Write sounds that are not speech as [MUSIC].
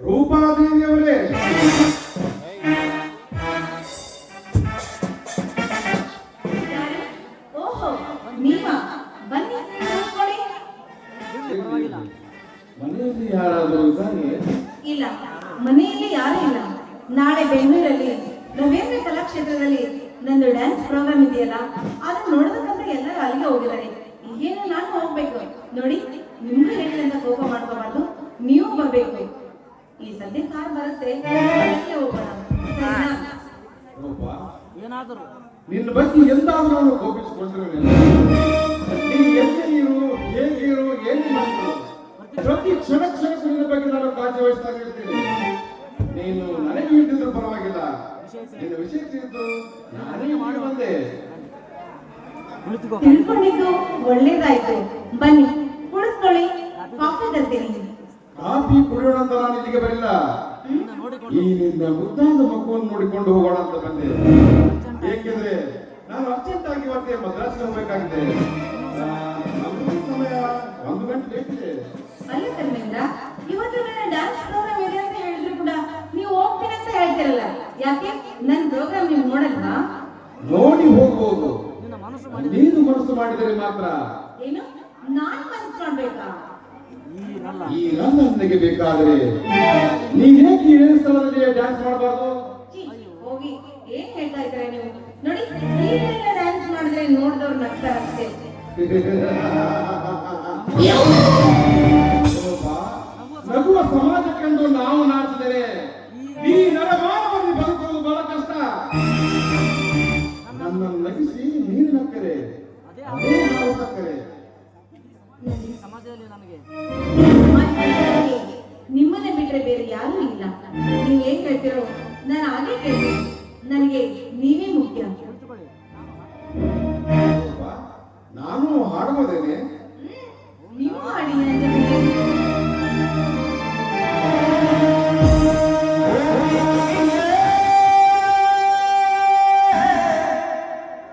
ರೂಪಾದೇವಿಯವರೇ. ಓಹೋ ಬನ್ನಿ ಮನೆಯಲ್ಲಿ ಯಾರಾದರೂ ಇಲ್ಲ ಮನೆಯಲ್ಲಿ ಯಾರೂ ಇಲ್ಲ. ನಾಳೆ ಬೆಂಗಳೂರಲ್ಲಿ ರವೀಂದ್ರ ಕಲಾಕ್ಷೇತ್ರದಲ್ಲಿ ನಂದು ಡ್ಯಾನ್ಸ್ ಪ್ರೋಗ್ರಾಮ್ ಇದೆಯಲ್ಲ ಅದನ್ನ ನೋಡಬೇಕಂದ್ರೆ ಎಲ್ಲರೂ ಅಲ್ಲಿಗೆ ಹೋಗಿದ್ದಾರೆ. ಏನು ನಾನು ಹೋಗ್ಬೇಕು. ನೋಡಿ ನಿಮ್ಗೆ ಹೇಳಿದಂತ ಕೋಪ ಮಾಡ್ಕೋಬಾರ್ದು. ಸದ್ಯ ಕಾರ್ ಬರುತ್ತೆ. ಅದಕ್ಕೆ ಹೋಗೋಣ. ಏನಾದರೂ. ನಿನ್ನ ಬಗ್ಗೆ ಎಂದಾದ್ರೂ ನಾನು ಕೋಪಿಸಿಕೊಂಡಿರುವುದಿಲ್ಲ ನೀನು ಎಲ್ಲಿರು ಹೇಗಿರು ಏನು ಮಾಡಿದ್ರು ಪ್ರತಿ ಕ್ಷಣ ಕ್ಷಣಕ್ಕೂ ನಿನ್ನ ಬಗ್ಗೆ ನಾನು ಕಾಳಜಿ ವಹಿಸ್ತಾ ಇರ್ತೀನಿ. ನೀನು ನನಗೆ ಇಟ್ಟಿದ್ರು ಪರವಾಗಿಲ್ಲ. ನಿನ್ನ ವಿಷಯ ತಿಳಿದು ನಾನೇ ಮಾಡಿ ಬಂದೆ. ಕುಳಿತುಕೋ ತಿಳ್ಕೊಂಡಿದ್ದು ಒಳ್ಳೇದಾಯ್ತು. ಬನ್ನಿ ಕುಳಿತುಕೊಳ್ಳಿ. ಕಾಫಿ ತರ್ತೀನಿ. ಕಾಫಿ ಕುಡಿಯೋಣ ಅಂತ ನಾನು ಇಲ್ಲಿಗೆ ಬರಲಿಲ್ಲ. ಈ ನಿನ್ನ ಮುದ್ದಾದ ಮಗುವನ್ನು ನೋಡಿಕೊಂಡು ಹೋಗೋಣ ಅಂತ ಬಂದೆ. ಏಕೆಂದ್ರೆ ನಾನು ಅರ್ಜೆಂಟ್ ಆಗಿ ಮತ್ತೆ ಮದ್ರಾಸ್ ಹೋಗ್ಬೇಕಾಗಿದೆ. ಸಮಯ ಒಂದು ಗಂಟೆ ಲೇಟ್ ಇದೆ. ಅಲ್ಲ ಧರ್ಮೇಂದ್ರ ಇವತ್ತು ನನ್ನ ಡ್ಯಾನ್ಸ್ ಪ್ರೋಗ್ರಾಮ್ ಇದೆ ಅಂತ ಹೇಳಿದ್ರು ಕೂಡ ನೀವು ಹೋಗ್ತೀನಿ ಅಂತ ಹೇಳ್ತಿರಲ್ಲ. ಯಾಕೆ? ನನ್ನ ಪ್ರೋಗ್ರಾಮ್ ನೀವು ನೋಡಲ್ವಾ? ನೋಡಿ ಹೋಗ್ಬೋದು. ನೀನು ಮನಸ್ಸು ಮಾಡಿದರೆ ಮಾತ್ರ. ಏನು? ನಾನು ಮನಸ್ಸು ಮಾಡ್ಬೇಕಾ? ಈ ನನ್ನೊಂದಿಗೆ ಈ ಬೇಕಾದರೆ ನೀನ್ ಹೇಗೆ ಇದೇ ಸ್ಥಳದಲ್ಲಿ ಡ್ಯಾನ್ಸ್ ಮಾಡಬಾರ್ದು? ಹೋಗಿ. ಏನ್ ಹೇಳ್ತಾ ಇದ್ದಾರೆ ನೀವು? ನೋಡಿ ನೀವೆಲ್ಲ ಡ್ಯಾನ್ಸ್ ಮಾಡಿದ್ರೆ ನೋಡಿದವ್ರು ನಗ್ತಾರೆ ಅಷ್ಟೇ [LAUGHS] ಸಮಾಜದಲ್ಲಿ ನನಗೆ ನಿಮ್ಮನ್ನ ಬಿಟ್ರೆ ಬೇರೆ ಯಾರೂ ಇಲ್ಲ. ನೀವು ಏನ್ ಹೇಳ್ತಿರೋ ನಾನು ಹಾಗೆ ಕೇಳ್ತೀನಿ ನನಗೆ ನೀವೇ ಮುಖ್ಯ. ನಾನು ಹಾಡುವುದೇನೆ ನೀವು